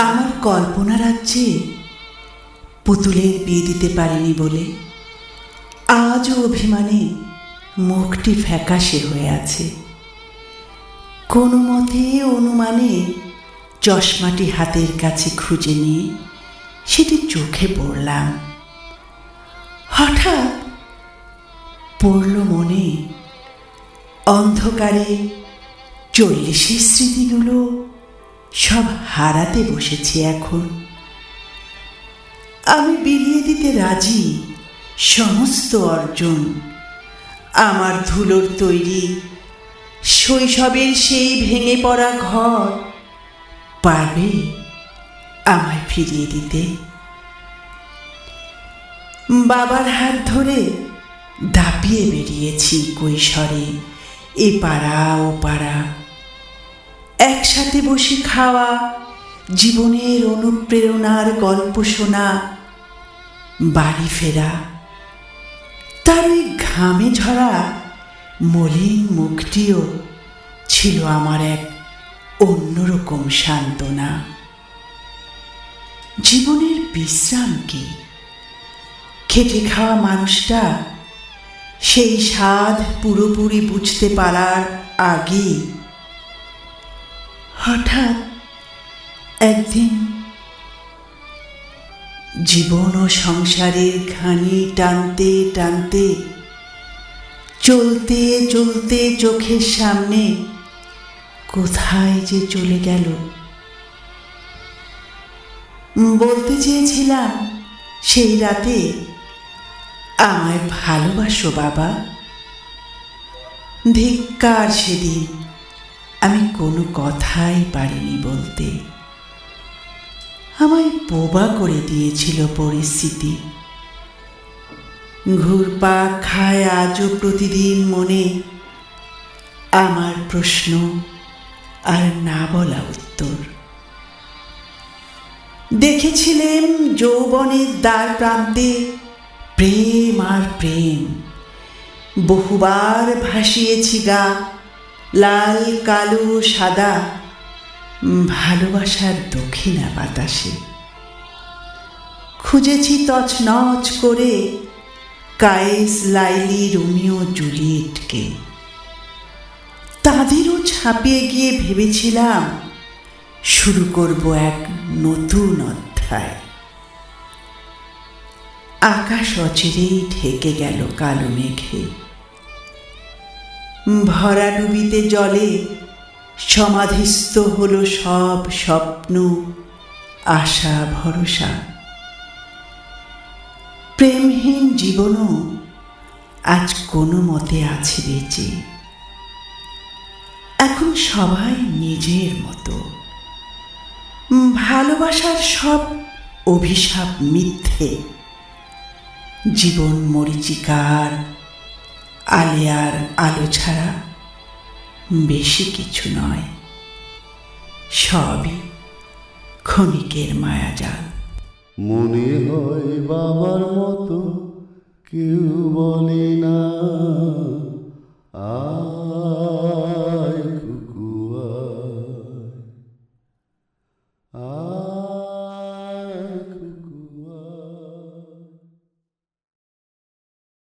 আমার কল্পনা রাজ্যে পুতুলের বিয়ে দিতে পারিনি বলে। আজও অভিমানে মুখটি ফ্যাকাশে হয়ে আছে। কোনো মতে অনুমানে চশমাটি হাতের কাছে খুঁজে নিয়ে সেটি চোখে পড়লাম। হঠাৎ পড়ল মনে অন্ধকারে চল্লিশের স্মৃতিগুলো সব হারাতে বসেছি এখন। আমি বিলিয়ে দিতে রাজি, সমস্ত অর্জন। আমার ধুলোর তৈরি, শৈশবের সেই ভেঙে পড়া ঘর। পারবে আমায় ফিরিয়ে দিতে? বাবার হাত ধরে দাপিয়ে বেরিয়েছি কৈশোরে, এ পাড়া ও পাড়া। একসাথে বসে খাওয়া জীবনের অনুপ্রেরণার গল্প শোনা, বাড়ি ফেরা। তার ওই ঘামে ঝরা মলিন মুখটিও ছিল আমার এক অন্যরকম সান্ত্বনা। জীবনের বিশ্রাম কি? খেটে খাওয়া মানুষটা সেই স্বাদ পুরোপুরি বুঝতে পারার আগেই হঠাৎ একদিন জীবন ও সংসারের ঘানি টানতে টানতে, চলতে চলতে চোখের সামনে কোথায় যে চলে গেল। বলতে চেয়েছিলাম, সেই রাতে আমায় ভালোবাসো বাবা। ধিক্কার সেদিন আমি কোনো কথাই পারিনি বলতে। আমায় বোবা করে দিয়েছিল পরিস্থিতি। ঘুরপাক খায় আজও প্রতিদিন মনে। আমার প্রশ্ন আর না বলা উত্তর। দেখেছিলেন যৌবনের দ্বার প্রান্তে প্রেম আর প্রেম। বহুবার ভাসিয়েছি গা। লাল, কালো, সাদা, ভালোবাসার দক্ষিণা বাতাসে। খুঁজেছি তছনছ করে কায়েস, লাইলি, রোমিও, জুলিয়েটকে। তাদেরও ছাপিয়ে গিয়ে ভেবেছিলাম শুরু করব এক নতুন অধ্যায়। আকাশ অচিরেই ঢেকে গেল কালো মেঘে। ভরা ডুবিতে জলে সমাধিস্থ হল সব স্বপ্ন, আশা, ভরসা। প্রেমহীন জীবনও আজ কোনো মতে আছে বেঁচে। এখন সবাই নিজের মতো। ভালোবাসার সব অভিশাপ মিথ্যে। জীবন মরিচিকার আলেয়ার আলো ছাড়া বেশি কিছু নয়। সবই ক্ষণিকের মায়াজাল। মনে হয় বাবার মতো কেউ বলে না, আয় কুকু আয় আয়।